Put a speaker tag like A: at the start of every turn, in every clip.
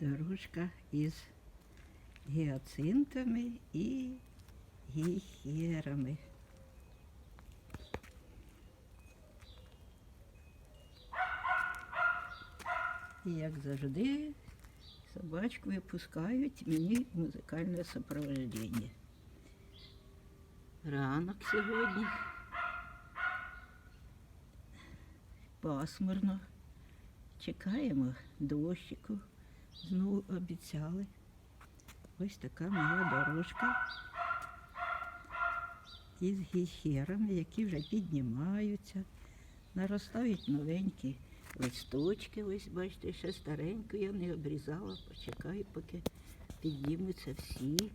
A: дорожка із гіацинтами і гіхерами. І як завжди, собачку випускають мені музикальне супроводження. Ранок сьогодні. Пасмурно. Чекаємо дощику. Знову обіцяли. Ось така моя дорожка із гіхерами, які вже піднімаються, наростають новенькі листочки. Ось бачите, ще стареньку я не обрізала, почекаю, поки піднімуться всі.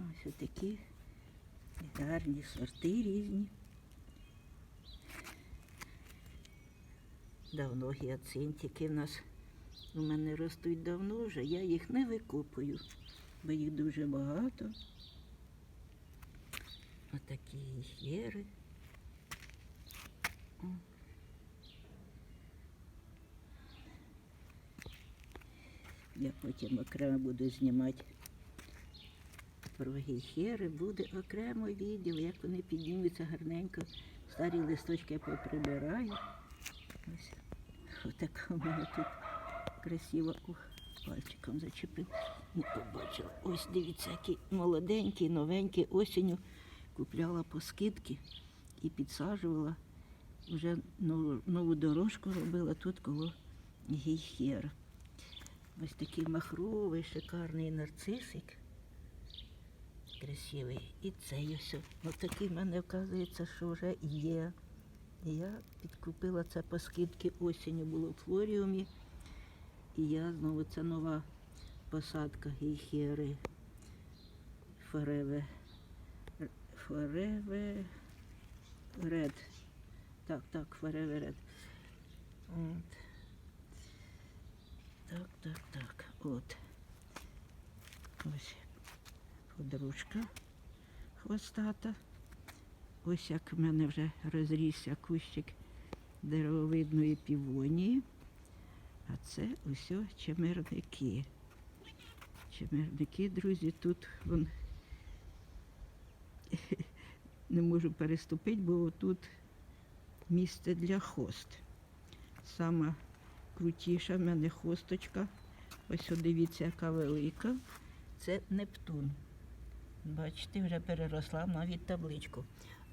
A: Ось такі гарні сорти різні. Давно гіацинтики в нас у мене ростуть давно вже, я їх не викопую, бо їх дуже багато. Отакі гіхери. Я потім окремо буду знімати про гіхери, буде окремо відео, як вони піднімуться гарненько. Старі листочки я поприбираю. Ось отака у мене тут красиво. Ух, пальчиком зачепив. Не побачила. Ось дивіться, який молоденький, новенький осінню купляла по скидки і підсаджувала. Вже нову, нову дорожку робила тут коло гейхера. Ось такий махровий, шикарний нарцисик. Красивий. І цей ось. Ось такий в мене, вказується, що вже є. Я підкупила це по скидки осінню було в флоріумі. І я знову це нова посадка гейхери. Фореве. Фореве ред. Так, так, фореве ред. От. Так, так, так. От. Ось подружка хвостата. Ось як в мене вже розрісся кущик деревовидної півонії. А це ось чемерники. Чемерники, друзі, тут вон не можу переступити, бо тут місце для хост. Сама крутіша в мене хосточка. Ось дивіться, яка велика. Це Нептун. Бачите, вже переросла навіть табличку.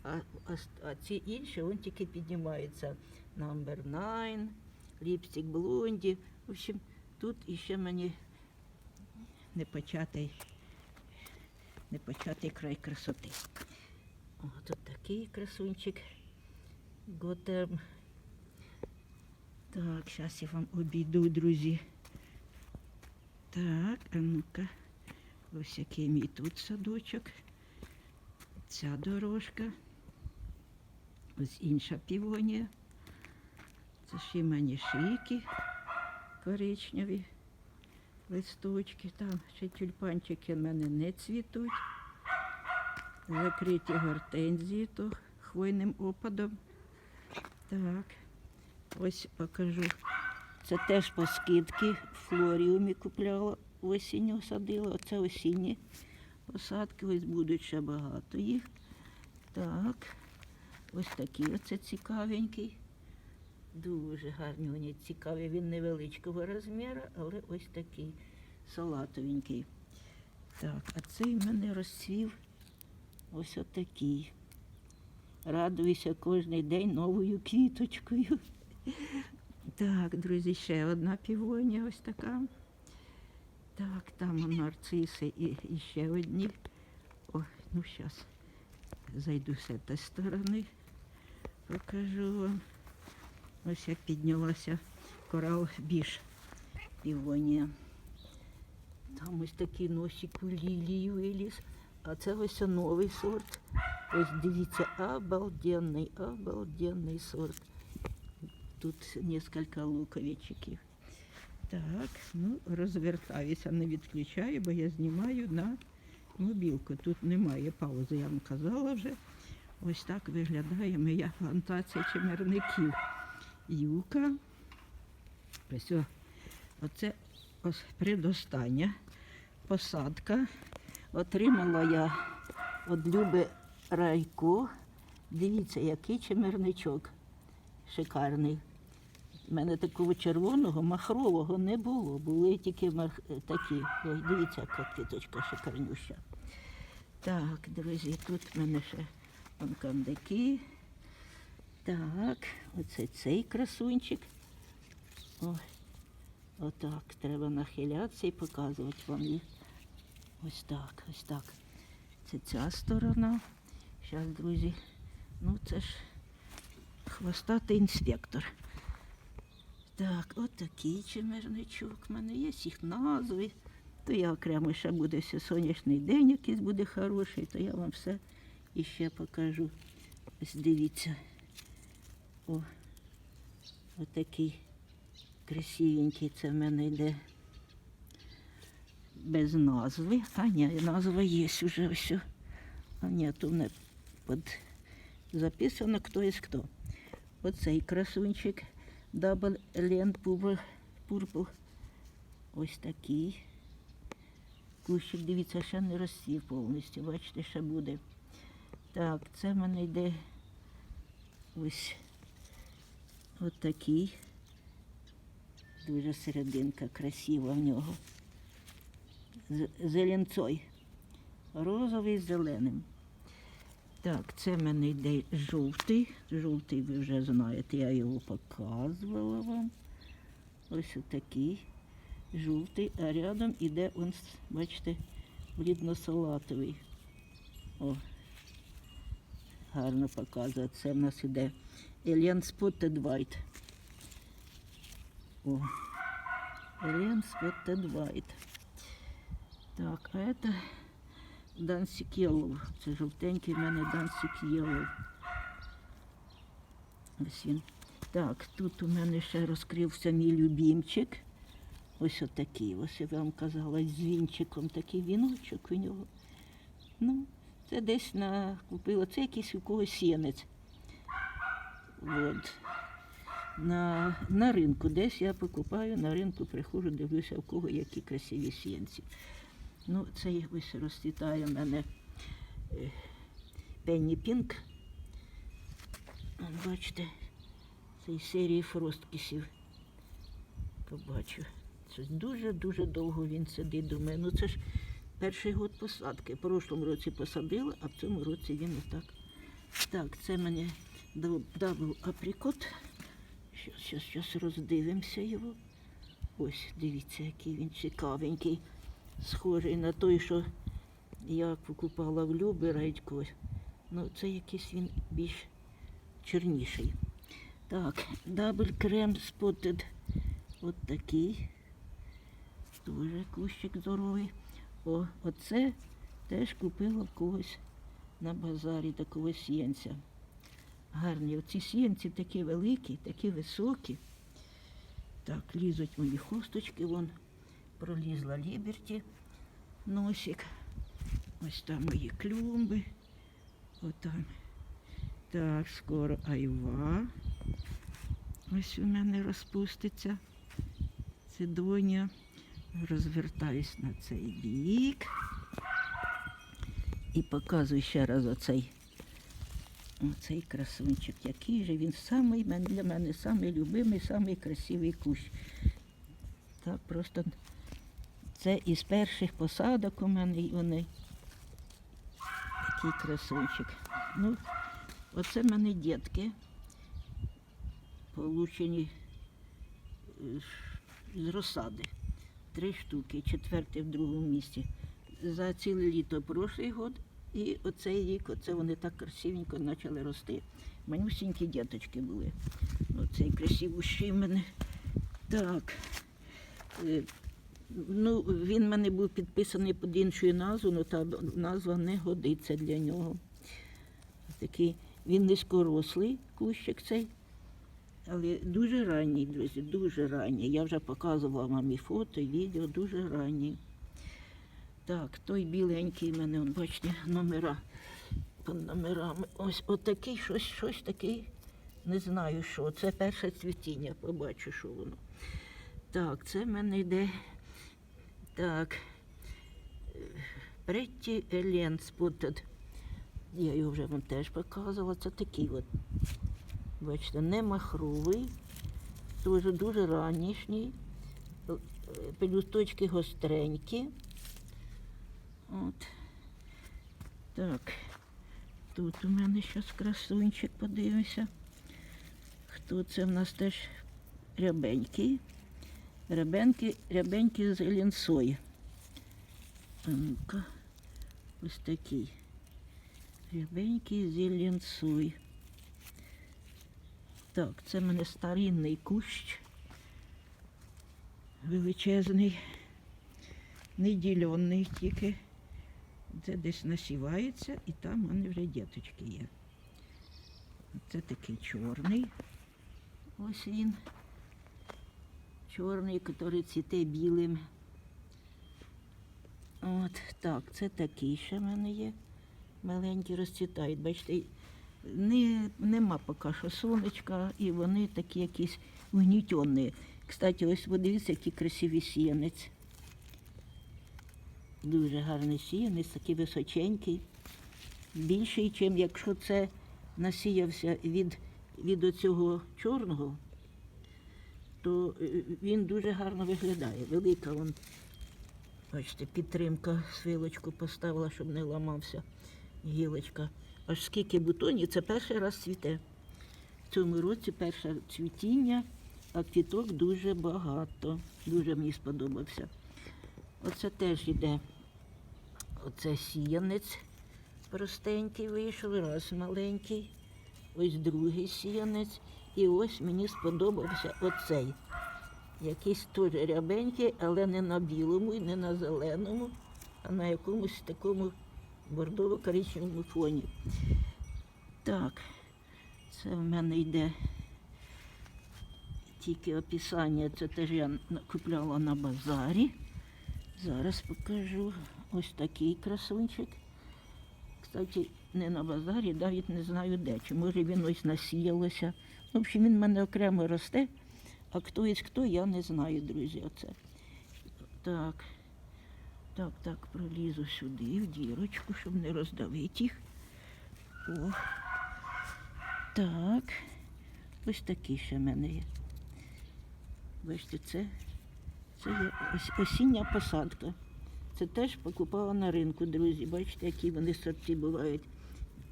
A: А, а, а ці інші вон тільки піднімаються. Number 9, ліпстик блонді. В общем, тут іще мені не початий, не початий край красоти. О, тут такий красунчик. Готерм. Так, зараз я вам обійду, друзі. Так, а ну-ка. Ось який мій тут садочок. Ця дорожка. Ось інша півонія. Це ще манішики коричневі листочки. Там ще тюльпанчики в мене не цвітуть. Закриті гортензії, то хвойним опадом. Так, ось покажу. Це теж по скидки флоріумі купляла осінню садила. Оце осінні посадки, ось будуть ще багато їх. Так, ось такий оце цікавенький. Дуже гарні вони цікаві. Він невеличкого розміру, але ось такий салатовенький. Так, а цей в мене розцвів ось отакий. Радуюся кожен день новою квіточкою. Так, друзі, ще одна півонія ось така. Так, там нарциси і, і ще одні. О, ну зараз зайду з цієї сторони, покажу вам. Ось як піднялася корал біж півонія. Там ось такий носик у лілії виліз. А це ось новий сорт. Ось дивіться, обалденний, обалденний сорт. Тут несколько луковичків. Так, ну розвертаюся, не відключаю, бо я знімаю на мобілку. Тут немає паузи, я вам казала вже. Ось так виглядає моя плантація чимерників. Юка, Ось. Оце ось предостання посадка. Отримала я від Люби Райко. Дивіться, який чимерничок шикарний. У мене такого червоного, махрового не було. Були тільки мах... такі. Ой, дивіться, яка квіточка шикарнюща. Так, друзі, тут в мене ще вон. Так, оце цей красунчик. Ой, отак. Треба нахилятися і показувати вам їх. Ось так, ось так. Це ця сторона. Зараз, друзі, ну це ж хвостатий інспектор. Так, от такий чимерничок. У мене є їх назви. То я окремо ще буде сонячний день, якийсь буде хороший, то я вам все іще покажу. Ось дивіться. О, отакий красивенький це в мене йде без назви. А ні, назва є вже ось. А ні, то не під... записано хто із хто. Оцей красунчик Double Land. Purple. Ось такий. Кущик, дивіться, ще не розсів повністю. Бачите, ще буде. Так, це в мене йде ось от такий. Дуже серединка красива в нього. Зеленцой. Розовий з зеленим. Так, це в мене йде жовтий. Жовтий ви вже знаєте, я його показувала вам. Ось отакий жовтий, а рядом іде он, бачите, блідно-салатовий. О, гарно показує. Це в нас іде Alien Spotted White. О, Alien Spotted. Так, а це Дансік Yellow. Це жовтенький в мене Дансік Yellow. Ось він. Так, тут у мене ще розкрився мій любімчик. Ось отакий. Ось я вам казала, з вінчиком такий віночок у нього. Ну, це десь на купила. Це якийсь у когось сінець. От. На, на ринку. Десь я покупаю, на ринку приходжу, дивлюся, у кого які красиві сінці. Ну, цей ось розцвітає в мене е, Пенні Пінк. Бачите, цей серії фросткісів. Побачу. Дуже-дуже довго він сидить. Думаю, ну це ж перший год посадки. В прошлому році посадила, а в цьому році він отак. Так, це мене дабл- априкот. Щас, щас, роздивимося його. Ось, дивіться, який він цікавенький. Схожий на той, що я покупала в Люби Радько. Ну, це якийсь він більш чорніший. Так, дабл крем спотед. От такий. Дуже кущик здоровий. О, оце теж купила в когось на базарі такого сіянця. Гарні. Оці сіянці такі великі, такі високі. Так, лізуть мої хусточки, вон пролізла Ліберті носик. Ось там мої клюмби. Отам. Так, скоро айва. Ось у мене розпуститься. Цидоня. Розвертаюсь на цей бік. І показую ще раз оцей, оцей красунчик. Який же він самий для мене самий любимий, самий красивий кущ. Так, просто це із перших посадок у мене вони. Такий красунчик. Ну, оце в мене дітки, получені е, з розсади. Три штуки, четвертий в другому місці. За ціле літо прошлий год і оцей рік, оце вони так красивенько почали рости. Манюсінькі діточки були. Оцей красивущий в мене. Так. Е, Ну, він мене був підписаний під іншою назвою, але та назва не годиться для нього. Такий, він низькорослий кущик цей, але дуже ранній, друзі, дуже ранній. Я вже показувала вам і фото, і відео, дуже ранній. Так, той біленький в мене, он, бачите, номера. Під номерами. Ось отакий, щось, щось такий Не знаю, що. Це перше цвітіння, побачу, що воно. Так, це в мене йде. Так. Pretty Alien Spotted. Я його вже вам теж показувала. Це такий от. Бачите, не махровий, дуже дуже ранішній. Е, Пелюсточки гостренькі. От. Так. Тут у мене зараз красунчик, подивимося. Хто це в нас теж рябенький. Рябенький, рябенький з лінсої. А ну-ка, ось такий. Рябенький з лінсой. Так, це в мене старинний кущ. Величезний, неділений тільки. Це десь насівається і там в мене вже діточки є. Це такий чорний. Ось він. Чорний, який цвіте білим. От так, це такий ще в мене є. Маленькі розцвітають. Бачите, не, нема поки що сонечка, і вони такі якісь угнітені. Кстати, ось подивіться, який красивий сіянець. Дуже гарний сіянець, такий височенький. Більший, ніж якщо це насіявся від, від оцього чорного, то е, він дуже гарно виглядає. Велика вон, бачите, підтримка, свилочку поставила, щоб не ламався гілочка. Аж скільки бутонів, це перший раз цвіте. В цьому році перше цвітіння, а квіток дуже багато. Дуже мені сподобався. Оце теж йде. Оце сіянець простенький вийшов, раз маленький. Ось другий сіянець. І ось мені сподобався оцей. Якийсь теж рябенький, але не на білому і не на зеленому, а на якомусь такому бордово-коричневому фоні. Так, це в мене йде тільки описання. Це теж я купляла на базарі. Зараз покажу. Ось такий красунчик. Кстати, не на базарі, навіть не знаю де. Чи може він ось насіялося. В общем, він в мене окремо росте, а хто із хто, я не знаю, друзі. Оце. Так. Так, так, пролізу сюди, в дірочку, щоб не роздавити їх. О. Так. Ось такий ще в мене є. Бачите, це, це є осіння посадка. Це теж покупала на ринку, друзі. Бачите, які вони сорти бувають.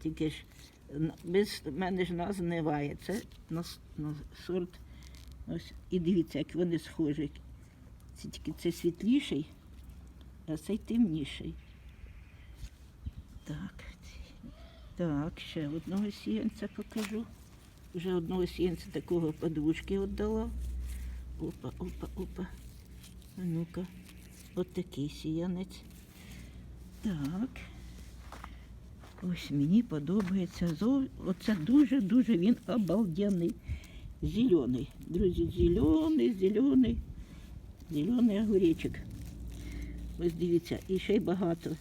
A: Тільки ж без мене ж назв немає. Це на, на сорт. Ось. І дивіться, як вони схожі. Це тільки це світліший, а цей темніший. Так. Так, ще одного сіянця покажу. Вже одного сіянця такого подвушки віддала. Опа, опа, опа. А ну-ка. От такий сіянець. Так. Ось мені подобається. зо- Оце дуже-дуже він обалденний. Зелений. Друзі, зелений, зелений, зелений огуречок. Ось дивіться, і ще й багато.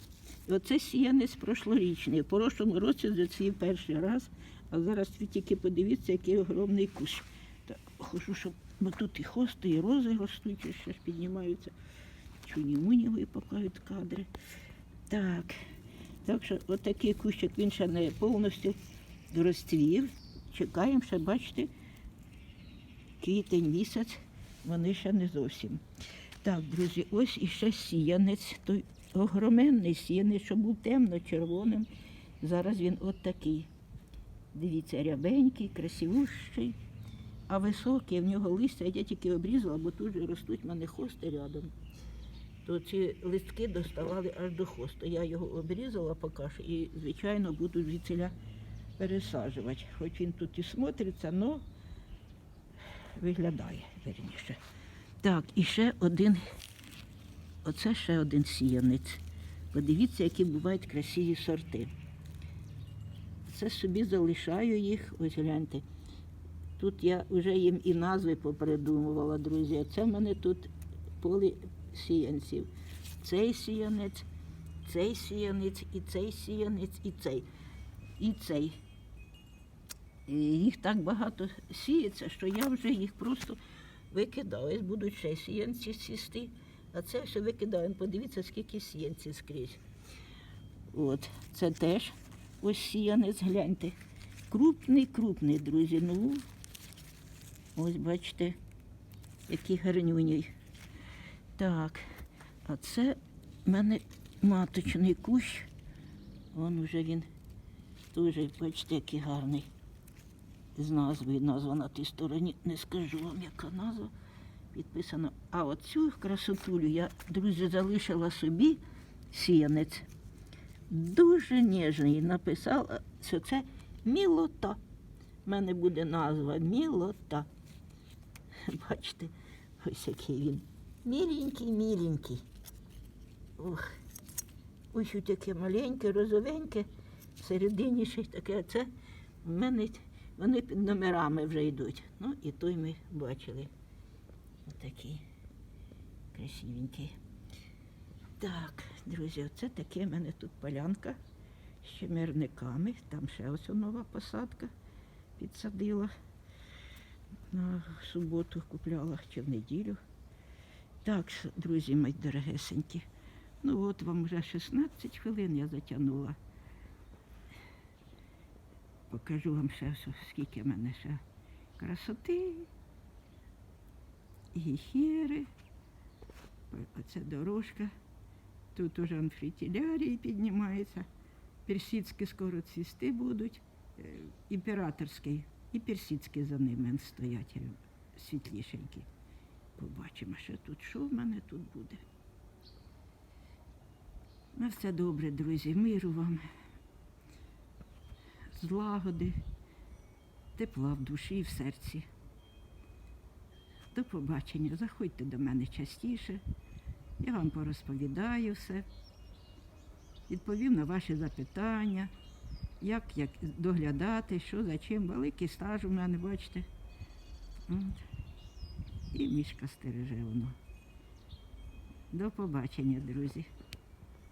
A: І оце сіянець прошлорічний. В прошлому році зацвів перший раз, а зараз ви тільки подивіться, який огромний кущ. Хочу, щоб бо тут і хости, і рози ростуть, і ще ж піднімаються. Чуні-муні випакають кадри. Так. Так що отакий кущик він ще не повністю розцвів. Чекаємо ще, бачите, квітень місяць, вони ще не зовсім. Так, друзі, ось іще сіянець, той огроменний сіянець, що був темно-червоним. Зараз він от такий. Дивіться, рябенький, красивущий, а високий, в нього листя, я тільки обрізала, бо тут же ростуть в мене хости рядом. То ці листки доставали аж до хосту. Я його обрізала поки що і, звичайно, буду звідсіля пересаджувати. Хоч він тут і смотриться, але виглядає верніше. Так, і ще один, оце ще один сіянець. Подивіться, які бувають красиві сорти. Це собі залишаю їх, ось гляньте. Тут я вже їм і назви попридумувала, друзі. Це в мене тут поле сіянців. Цей сіянець, цей сіянець, і цей сіянець, і цей. І цей. І їх так багато сіється, що я вже їх просто викидаю. Ось будуть ще сіянці сісти. А це ще викидаємо. Подивіться, скільки сіянців скрізь. От, це теж ось сіянець, гляньте. Крупний, крупний, друзі. Ну, ось бачите, який гарнюній. Так, а це в мене маточний кущ. Вон уже він теж, бачите, який гарний. З назвою, назва на тій стороні, не скажу вам, яка назва підписана. А оцю красотулю я, друзі, залишила собі сіянець. Дуже ніжний. Написала, що це мілота. У мене буде назва мілота. Бачите, ось який він. Міленький, міленький. Ох. Ось таке маленьке, розовеньке, всередині ще й таке. Це в мене вони під номерами вже йдуть. Ну і той ми бачили. Отакий красивенький. Так, друзі, оце таке в мене тут полянка з чимерниками. Там ще ось нова посадка підсадила. На суботу купляла чи в неділю. Так, друзі мої дорогесенькі. Ну от вам вже 16 хвилин я затягнула. Покажу вам ще, скільки в мене ще красоти, гіхери. Оце дорожка. Тут уже анфритілярії піднімається. Персидські скоро цвісти будуть. Е, Імператорський і персидський за ними стоять е, світлішенькі. Побачимо, що тут, що в мене тут буде. На все добре, друзі, миру вам, злагоди, тепла в душі і в серці. До побачення. Заходьте до мене частіше. Я вам порозповідаю все. Відповім на ваші запитання, як, як доглядати, що за чим. Великий стаж у мене, бачите. От. І мішка стереже воно. До побачення, друзі.